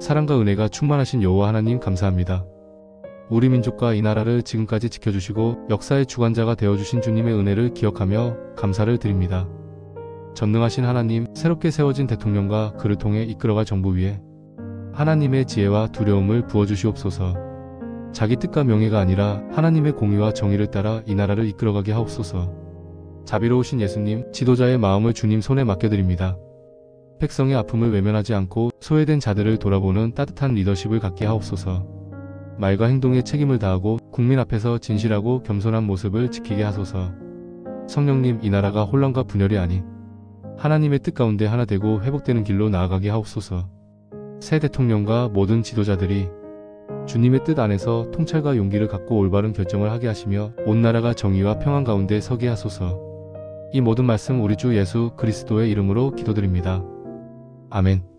사랑과 은혜가 충만하신 여호와 하나님 감사합니다. 우리 민족과 이 나라를 지금까지 지켜주시고 역사의 주관자가 되어주신 주님의 은혜를 기억하며 감사를 드립니다. 전능하신 하나님, 새롭게 세워진 대통령과 그를 통해 이끌어갈 정부 위에 하나님의 지혜와 두려움을 부어주시옵소서. 자기 뜻과 명예가 아니라 하나님의 공의와 정의를 따라 이 나라를 이끌어가게 하옵소서. 자비로우신 예수님, 지도자의 마음을 주님 손에 맡겨드립니다. 백성의 아픔을 외면하지 않고 소외된 자들을 돌아보는 따뜻한 리더십을 갖게 하옵소서. 말과 행동에 책임을 다하고 국민 앞에서 진실하고 겸손한 모습을 지키게 하소서. 성령님, 이 나라가 혼란과 분열이 아닌 하나님의 뜻 가운데 하나 되고 회복되는 길로 나아가게 하옵소서. 새 대통령과 모든 지도자들이 주님의 뜻 안에서 통찰과 용기를 갖고 올바른 결정을 하게 하시며 온 나라가 정의와 평안 가운데 서게 하소서. 이 모든 말씀 우리 주 예수 그리스도의 이름으로 기도드립니다. 아멘.